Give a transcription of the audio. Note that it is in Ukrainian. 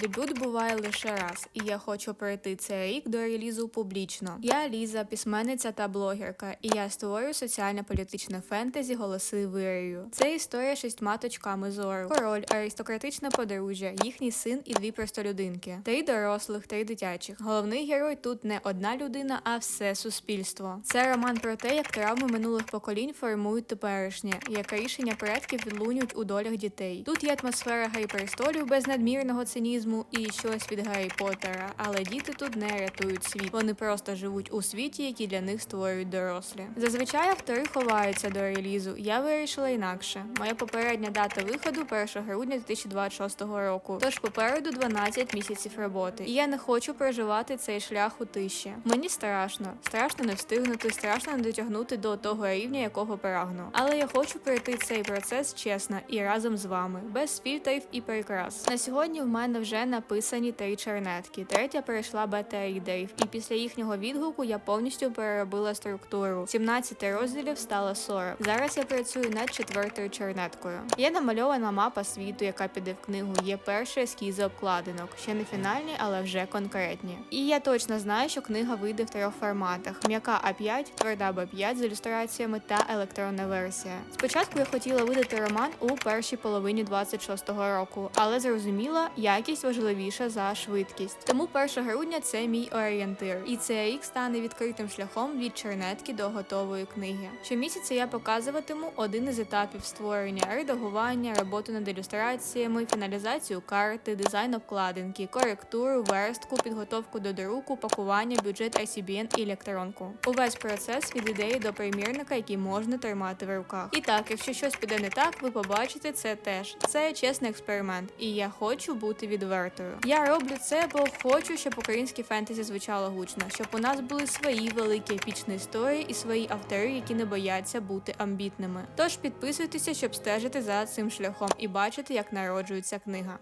Дебют буває лише раз, і я хочу пройти цей рік до релізу публічно. Я Ліза, письменниця та блогерка, і я створюю соціально-політичне фентезі Голоси вирію. Це історія шістьма точками зору. Король, аристократичне подружжя, їхній син і дві простолюдинки. Три дорослих, три дитячих. Головний герой тут не одна людина, а все суспільство. Це роман про те, як травми минулих поколінь формують теперішнє, як рішення предків відлунюють у долях дітей. Тут є атмосфера Гаррі престолів без надмірного цинізму і щось від Гаррі Поттера, але діти тут не рятують світ. Вони просто живуть у світі, який для них створюють дорослі. Зазвичай автори ховаються до релізу. Я вирішила інакше. Моя попередня дата виходу 1 грудня 2026 року. Тож попереду 12 місяців роботи. І я не хочу проживати цей шлях у тиші. Мені страшно, страшно не встигнути, страшно не дотягнути до того рівня, якого прагну. Але я хочу пройти цей процес чесно і разом з вами, без фільтрів і прикрас. На сьогодні в мене вже написані три чернетки. Третя перейшла бета-рідерів, і після їхнього відгуку я повністю переробила структуру. 17 розділів стало 40. Зараз я працюю над четвертою чернеткою. Є намальована мапа світу, яка піде в книгу. Є перші ескізи обкладинок, ще не фінальні, але вже конкретні. І я точно знаю, що книга вийде в трьох форматах: м'яка А5, тверда Б5 з ілюстраціями та електронна версія. Спочатку я хотіла видати роман у першій половині 26-го року, але зрозуміла, якість важливіша за швидкість. Тому 1 грудня це мій орієнтир, і цей рік стане відкритим шляхом від чернетки до готової книги. Щомісяця я показуватиму один із етапів створення: редагування, роботу над ілюстраціями, фіналізацію карти, дизайн обкладинки, коректуру, верстку, підготовку до друку, пакування, бюджет ICBN і електронку. Увесь процес від ідеї до примірника, який можна тримати в руках. І так, якщо щось піде не так, ви побачите це теж. Це чесний експеримент, і я хочу бути відвертою. Я роблю це, бо хочу, щоб українське фентезі звучало гучно, щоб у нас були свої великі епічні історії і свої автори, які не бояться бути амбітними. Тож підписуйтеся, щоб стежити за цим шляхом і бачити, як народжується книга.